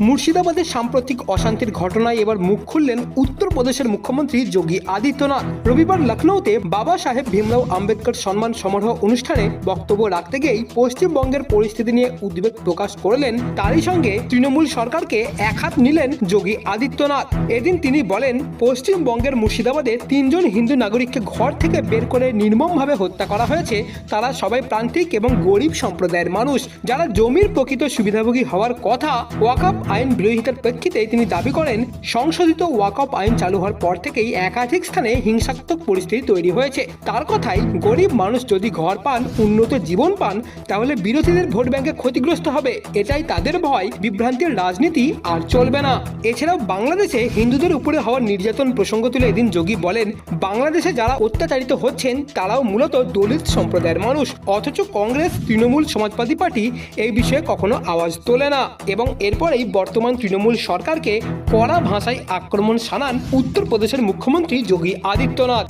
মুর্শিদাবাদের সাম্প্রতিক অশান্তির ঘটনায় এবার মুখ খুললেন উত্তরপ্রদেশের মুখ্যমন্ত্রী যোগী আদিত্যনাথ। রবিবার লখনৌতে বাবা সাহেব ভীমরাও আম্বেদকর সম্মান সমারোহ অনুষ্ঠানে বক্তব্য রাখতে গিয়েই পশ্চিমবঙ্গের পরিস্থিতি নিয়ে উদ্বেগ প্রকাশ করলেন। তারই সঙ্গে তৃণমূল সরকারকে একহাত নিলেন যোগী আদিত্যনাথ। এদিন তিনি বলেন, পশ্চিমবঙ্গের মুর্শিদাবাদে তিনজন হিন্দু নাগরিককে ঘর থেকে বের করে নির্মমভাবে হত্যা করা হয়েছে। তারা সবাই প্রান্তিক এবং গরিব সম্প্রদায়ের মানুষ। যারা জমির প্রকৃত সুবিধাভোগী হওয়ার কথা ওয়াকআপ আইন বিরোধিতার প্রেক্ষিতে তিনি দাবি করেন, সংশোধিত ওয়াকআপ আইন চালু হওয়ার পর থেকেই একাধিক স্থানে হিংসাত্মক পরিস্থিতি তৈরি হয়েছে। তার কথাই গরিব মানুষ যদি ঘর পান, উন্নত জীবন পান, তাহলে বিরোধীদের ভোট ব্যাংকে ক্ষতিগ্রস্ত হবে। এটাই তাদের ভয়, বিভ্রান্তির রাজনীতি আর চলবে না। এছাড়াও বাংলাদেশে হিন্দুদের উপরে হওয়ার নির্যাতন প্রসঙ্গ তুলে এদিন যোগী বলেন, বাংলাদেশে যারা অত্যাচারিত হচ্ছেন, তারাও মূলত দলিত সম্প্রদায়ের মানুষ। অথচ কংগ্রেস, তৃণমূল সমাজবাদী পার্টি এই বিষয়ে কখনো আওয়াজ তোলে না। এবং এরপরেই বর্তমান তৃণমূল সরকারকে কড়া ভাষায় আক্রমণ শানান উত্তরপ্রদেশের মুখ্যমন্ত্রী যোগী আদিত্যনাথ।